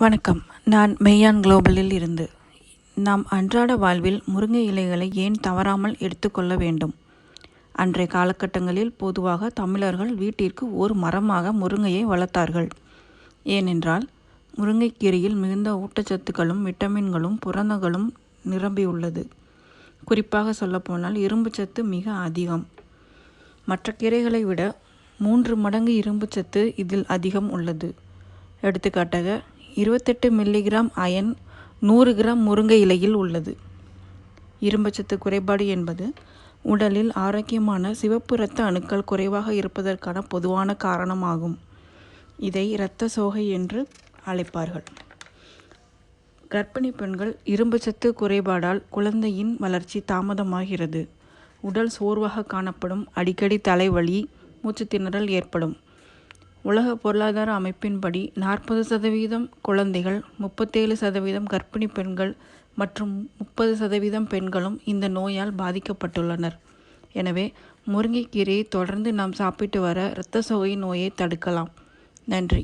வணக்கம். நான் மெய்யான் குளோபலில் இருந்து. நாம் அன்றாட வாழ்வில் முருங்கை இலைகளை ஏன் தவறாமல் எடுத்துக்கொள்ள வேண்டும்? அன்றைய காலகட்டங்களில் பொதுவாக தமிழர்கள் வீட்டிற்கு ஒரு மரமாக முருங்கையை வளர்த்தார்கள். ஏனென்றால் முருங்கைக்கீரையில் மிகுந்த ஊட்டச்சத்துக்களும் விட்டமின்களும் புரதங்களும் நிரம்பியுள்ளது. குறிப்பாக சொல்லப்போனால் இரும்புச்சத்து மிக அதிகம். மற்ற கீரைகளை விட மூன்று மடங்கு இரும்புச்சத்து இதில் அதிகம் உள்ளது. எடுத்துக்காட்டாக இருபத்தெட்டு மில்லிகிராம் அயன் நூறு கிராம் முருங்கை இலையில் உள்ளது. இரும்புச்சத்து குறைபாடு என்பது உடலில் ஆரோக்கியமான சிவப்பு இரத்த அணுக்கள் குறைவாக இருப்பதற்கான பொதுவான காரணமாகும். இதை இரத்த சோகை என்று அழைப்பார்கள். கர்ப்பிணி பெண்கள் இரும்புச்சத்து குறைபாடால் குழந்தையின் வளர்ச்சி தாமதமாகிறது. உடல் சோர்வாக காணப்படும் அடிக்கடி தலைவலி மூச்சு திணறல் ஏற்படும். உலக பொருளாதார அமைப்பின்படி நாற்பது சதவீதம் குழந்தைகள் முப்பத்தேழு சதவீதம் கர்ப்பிணி பெண்கள் மற்றும் முப்பது சதவீதம் பெண்களும் இந்த நோயால் பாதிக்கப்பட்டுள்ளனர். எனவே முருங்கைக்கீரையை தொடர்ந்து நாம் சாப்பிட்டு வர இரத்த சோகை நோயை தடுக்கலாம். நன்றி.